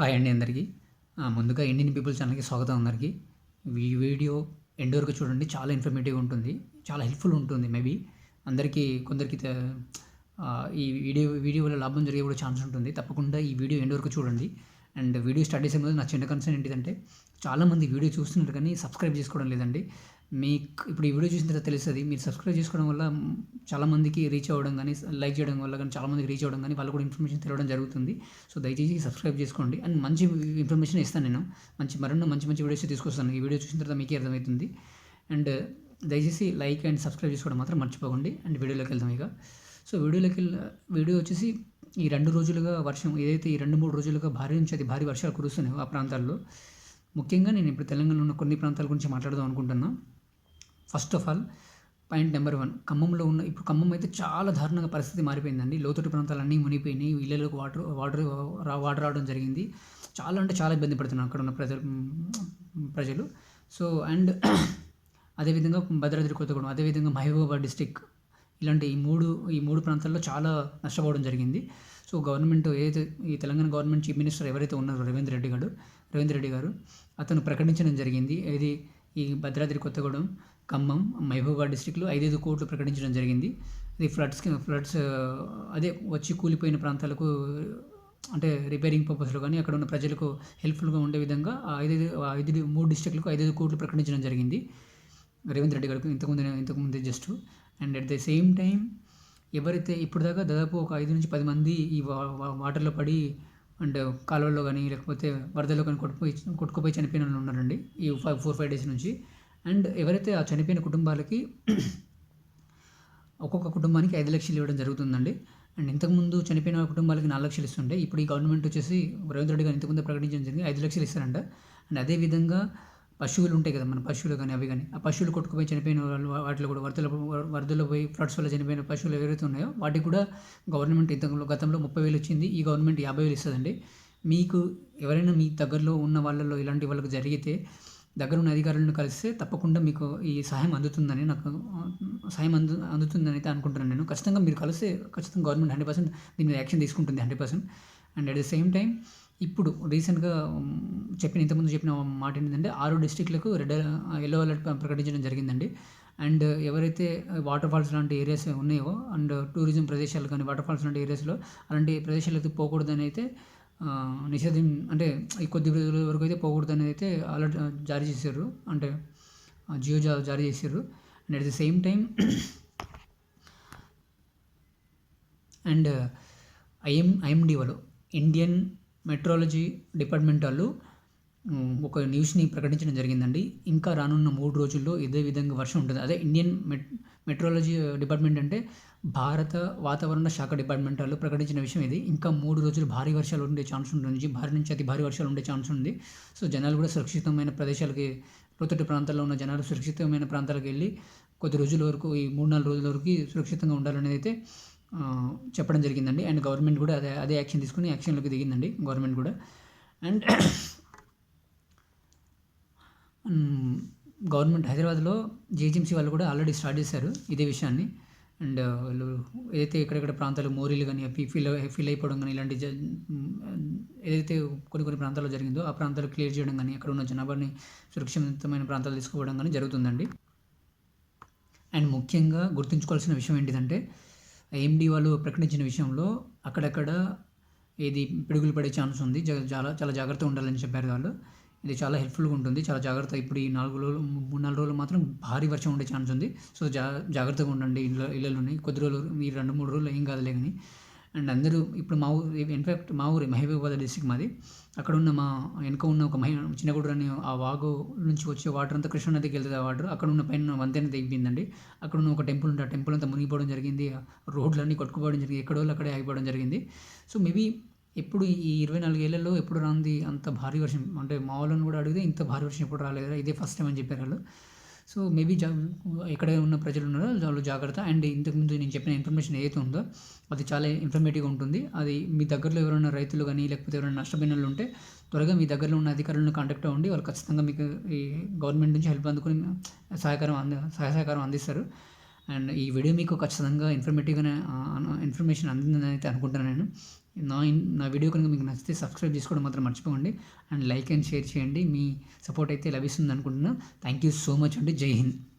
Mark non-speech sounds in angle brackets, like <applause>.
Hi అండి అందరికీ. ముందుగా ఇండియన్ పీపుల్ ఛానల్కి స్వాగతం అందరికీ. ఈ వీడియో ఎండ్ వరకు చూడండి చాలా ఇన్ఫర్మేటివ్ ఉంటుంది చాలా హెల్ప్ఫుల్ ఉంటుంది మేబీ అందరికీ కొందరికి ఈ వీడియో వీడియో వల్ల లాభం జరిగే కూడా ఛాన్స్ ఉంటుంది. తప్పకుండా ఈ వీడియో ఎండ్ వరకు చూడండి. అండ్ వీడియో స్టార్ట్ చేసే ముందు నా చిన్న కన్సర్న్ ఏంటిదంటే చాలామంది వీడియో చూస్తున్నారు కానీ సబ్స్క్రైబ్ చేసుకోవడం లేదండి. మీకు ఇప్పుడు ఈ వీడియో చూసిన తర్వాత తెలుస్తుంది. మీరు సబ్స్క్రైబ్ చేసుకోవడం వల్ల చాలామందికి రీచ్ అవ్వడం కానీ లైక్ చేయడం వల్ల కానీ చాలామందికి రీచ్ అవ్వడం కానీ వాళ్ళు కూడా ఇన్ఫర్మేషన్ తెలియడం జరుగుతుంది. సో దయచేసి సబ్స్క్రైబ్ చేసుకోండి. అండ్ మంచి ఇన్ఫర్మేషన్ ఇస్తాను నేను. మంచి మరెన్నో మంచి మంచి వీడియోస్ తీసుకొస్తాను. ఈ వీడియో చూసిన తర్వాత మీకే అర్థమవుతుంది. అండ్ దయచేసి లైక్ అండ్ సబ్స్క్రైబ్ చేసుకోవడం మాత్రం మర్చిపోకండి. అండ్ వీడియోలోకి వెళ్దాం ఇక. సో వీడియోలోకి వెళ్ళి వీడియో వచ్చేసి ఈ రెండు రోజులుగా వర్షం ఏదైతే ఈ రెండు మూడు రోజులుగా భారీ నుంచి అది భారీ వర్షాలు కురుస్తున్నాయో ఆ ప్రాంతాల్లో ముఖ్యంగా నేను ఇప్పుడు తెలంగాణలో ఉన్న కొన్ని ప్రాంతాల గురించి మాట్లాడదాం అనుకుంటున్నాను first of all point number one ఖమ్మంలో ఉన్న ఇప్పుడు ఖమ్మం అయితే చాలా దారుణంగా పరిస్థితి మారిపోయిందండి. లోతట్టు ప్రాంతాలు అన్నీ మునిగిపోయినాయి. ఇళ్ళలోకి వాటర్ వాటర్ రా వాటర్ రావడం జరిగింది. చాలా అంటే చాలా ఇబ్బంది పడుతున్నారు అక్కడ ఉన్న ప్రజలు ప్రజలు. సో అండ్ <clears throat> అదేవిధంగా భద్రాద్రి కొత్తగూడెం అదేవిధంగా మహబూబాబాద్ డిస్టిక్ ఇలాంటి ఈ మూడు ఈ మూడు ప్రాంతాల్లో చాలా నష్టపోవడం జరిగింది. సో గవర్నమెంట్ ఏదైతే ఈ తెలంగాణ గవర్నమెంట్ చీఫ్ మినిస్టర్ ఎవరైతే ఉన్నారో రవీంద్ర రెడ్డి గారు రవీంద్ర రెడ్డి గారు అతను ప్రకటించడం జరిగింది. ఇది ఈ భద్రాద్రి కొత్తగూడెం ఖమ్మం మహబూబాబాద్ డిస్టిక్లో ఐదైదు కోట్లు ప్రకటించడం జరిగింది. ఇది ఫ్లడ్స్ ఫ్లడ్స్ అదే వచ్చి కూలిపోయిన ప్రాంతాలకు అంటే రిపేరింగ్ పర్పస్లో కానీ అక్కడ ఉన్న ప్రజలకు హెల్ప్ఫుల్గా ఉండే విధంగా ఐదైదు ఐదు మూడు డిస్టిక్లకు ఐదైదు కోట్లు ప్రకటించడం జరిగింది. రేవంత్ రెడ్డి గారికి ఇంతకుముందు ఇంతకుముందు just. And at the same time ఎవరైతే ఇప్పుడు దాకా దాదాపు ఒక ఐదు నుంచి పది మంది ఈ వా- వా- వాటర్లో పడి అండ్ కాలువల్లో కానీ లేకపోతే వరదల్లో కానీ కొట్టుకుపోయి కొట్టుకుపోయి చనిపోయిన వాళ్ళు ఉన్నారండి. ఈ ఫైవ్ ఫోర్ ఫైవ్ డేస్ నుంచి. అండ్ ఎవరైతే ఆ చనిపోయిన కుటుంబాలకి <clears throat> ఒక్కొక్క కుటుంబానికి ఐదు లక్షలు ఇవ్వడం జరుగుతుందండి. అండ్ ఇంతకుముందు చనిపోయిన కుటుంబాలకి నాలుగు లక్షలు ఇస్తుండే ఇప్పుడు ఈ గవర్నమెంట్ వచ్చేసి రేవంత్ రెడ్డి గారు ఇంతకుముందు ప్రకటించడం జరిగింది ఐదు లక్షలు ఇస్తారంట. అండ్ అదేవిధంగా పశువులు ఉంటాయి కదా మన పశువులు కానీ అవి కానీ. ఆ పశువులు కొట్టుకుపోయి చనిపోయిన వాళ్ళు వాటిలో కూడా వరదలు వరదల్లో పోయి ఫ్లడ్స్ వల్ల చనిపోయిన పశువులు ఎవరైతే ఉన్నాయో వాటికి కూడా గవర్నమెంట్ ఇంత గతంలో ముప్పై వేలు వచ్చింది ఈ గవర్నమెంట్ యాభై వేలు ఇస్తుందండి. మీకు ఎవరైనా మీ దగ్గరలో ఉన్న వాళ్ళలో ఇలాంటి వాళ్ళకి జరిగితే దగ్గరున్న అధికారులను కలిస్తే తప్పకుండా మీకు ఈ సహాయం అందుతుందని నాకు సహాయం అందు అందుతుందని అయితే అనుకుంటున్నాను నేను. ఖచ్చితంగా మీరు కలిస్తే ఖచ్చితంగా గవర్నమెంట్ హండ్రెడ్ పర్సెంట్ దీని మీద యాక్షన్ తీసుకుంటుంది hundred percent. And at the same time ఇప్పుడు రీసెంట్గా చెప్పిన ఇంతకుముందు చెప్పిన మాట ఏంటంటే ఆరు డిస్టిక్లకు రెడ్ ఎల్లో అలర్ట్ ప్రకటించడం జరిగిందండి. అండ్ ఎవరైతే వాటర్ ఫాల్స్ లాంటి ఏరియాస్ ఉన్నాయో అండ్ టూరిజం ప్రదేశాలు కానీ వాటర్ ఫాల్స్ లాంటి ఏరియాస్లో అలాంటి ప్రదేశాలకు పోకూడదని అయితే నిషేధం అంటే ఈ కొద్ది రోజుల వరకు అయితే పోకూడదని అయితే అలర్ట్ జారీ చేశారు. అంటే జియో జారీ చేశారు. And at the same time and IM IMD వాళ్ళు ఇండియన్ మెట్రాలజీ డిపార్ట్మెంట్ వాళ్ళు ఒక న్యూస్ని ప్రకటించడం జరిగిందండి. ఇంకా రానున్న మూడు రోజుల్లో ఇదే విధంగా వర్షం ఉంటుంది. అదే ఇండియన్ మెట్ మెట్రాలజీ డిపార్ట్మెంట్ అంటే భారత వాతావరణ శాఖ డిపార్ట్మెంట్ వాళ్ళు ప్రకటించిన విషయం ఇది. ఇంకా మూడు రోజులు భారీ వర్షాలు ఉండే ఛాన్స్ ఉంటుంది. భారీ నుంచి అతి భారీ వర్షాలు ఉండే ఛాన్స్ ఉంది. సో జనాలు కూడా సురక్షితమైన ప్రదేశాలకి లోతట్టు ప్రాంతాల్లో ఉన్న జనాలు సురక్షితమైన ప్రాంతాలకు వెళ్ళి కొద్ది రోజుల వరకు ఈ మూడు నాలుగు రోజుల వరకు సురక్షితంగా ఉండాలనేది అయితే చెప్పడం జరిగిందండి. అండ్ గవర్నమెంట్ కూడా అదే అదే యాక్షన్ తీసుకుని యాక్షన్లోకి దిగిందండి గవర్నమెంట్ కూడా. అండ్ గవర్నమెంట్ హైదరాబాద్లో జిహెచ్ఎంసీ వాళ్ళు కూడా ఆల్రెడీ స్టార్ట్ చేశారు ఇదే విషయాన్ని. అండ్ వాళ్ళు ఏదైతే ఎక్కడెక్కడ ప్రాంతాలు మోరీలు కానీ అవి ఫిల్ ఫిల్ అయిపోవడం కానీ ఇలాంటి జ- ఏదైతే కొన్ని కొన్ని ప్రాంతాల్లో జరిగిందో ఆ ప్రాంతాలు క్లియర్ చేయడం కానీ అక్కడ ఉన్న జనాభాని సురక్షితమైన ప్రాంతాలు తీసుకోవడం కానీ జరుగుతుందండి. అండ్ ముఖ్యంగా గుర్తుంచుకోవాల్సిన విషయం ఏంటిదంటే ఎండి వాళ్ళు ప్రకటించిన విషయంలో అక్కడక్కడ ఏది పిడుగులు పడే ఛాన్స్ ఉంది. చాలా చాలా జాగ్రత్తగా ఉండాలని చెప్పారు వాళ్ళు. ఇది చాలా హెల్ప్ఫుల్గా ఉంటుంది. చాలా జాగ్రత్త ఇప్పుడు ఈ నాలుగు రోజులు మూడు నాలుగు రోజులు మాత్రం భారీ వర్షం ఉండే ఛాన్స్ ఉంది. సో జా జాగ్రత్తగా ఉండండి ఇళ్ళ ఇళ్ళలోని కొద్ది రోజులు ఈ రెండు మూడు రోజులు ఏం కాదులే కానీ. అండ్ అందరూ ఇప్పుడు మా ఊరు ఇన్ఫాక్ట్ మా ఊరి మహబూబాబాద్ డిస్టిక్ మాది. అక్కడ ఉన్న మా వెనుక ఉన్న ఒక మహి చిన్నగూడూరు అనే ఆ వాగు నుంచి వచ్చే వాటర్ అంతా కృష్ణా నదికి వెళ్తుంది ఆ వాటర్. అక్కడ ఉన్న పైన వంతెన తెగిపోయిందండి. అక్కడ ఉన్న ఒక టెంపుల్ ఉంటే ఆ టెంపుల్ అంతా మునిగిపోవడం జరిగింది. ఆ రోడ్లన్నీ కొట్టుకుపోవడం జరిగింది. ఎక్కడో వాళ్ళు అక్కడే ఆగిపోవడం జరిగింది. సో మేబీ ఎప్పుడు ఈ ఇరవై నాలుగేళ్ళలో ఎప్పుడు రాంది అంత భారీ వర్షం? అంటే మా వాళ్ళని కూడా అడిగితే ఇంత భారీ వర్షం ఎప్పుడు రాలేదు ఇదే ఫస్ట్ టైం అని చెప్పారు వాళ్ళు. సో మేబీ జా ఎక్కడ ఉన్న ప్రజలు ఉన్నారో? వాళ్ళు జాగ్రత్త. అండ్ ఇంతకుముందు నేను చెప్పిన ఇన్ఫర్మేషన్ ఏదైతే ఉందో అది చాలా ఇన్ఫర్మేటివ్గా ఉంటుంది. అది మీ దగ్గరలో ఎవరైనా రైతులు కానీ లేకపోతే ఎవరైనా నష్టపోయిన వాళ్ళు ఉంటే త్వరగా మీ దగ్గరలో ఉన్న అధికారులను కాంటాక్ట్ అవ్వండి. వాళ్ళు ఖచ్చితంగా మీకు ఈ గవర్నమెంట్ నుంచి హెల్ప్ అందుకుని సహాయకారం అంద సహాయ సహకారం అందిస్తారు. అండ్ ఈ వీడియో మీకు ఖచ్చితంగా ఇన్ఫర్మేటివ్గానే ఇన్ఫర్మేషన్ అందిందని అయితే అనుకుంటున్నాను నేను. నా ఇన్ నా వీడియో కనుక మీకు నచ్చితే సబ్స్క్రైబ్ చేసుకోవడం మాత్రం మర్చిపోకండి. అండ్ లైక్ అండ్ షేర్ చేయండి. మీ సపోర్ట్ అయితే లభిస్తుంది అనుకుంటున్నాను థ్యాంక్ యూ సో మచ్ అండి. జై హింద్.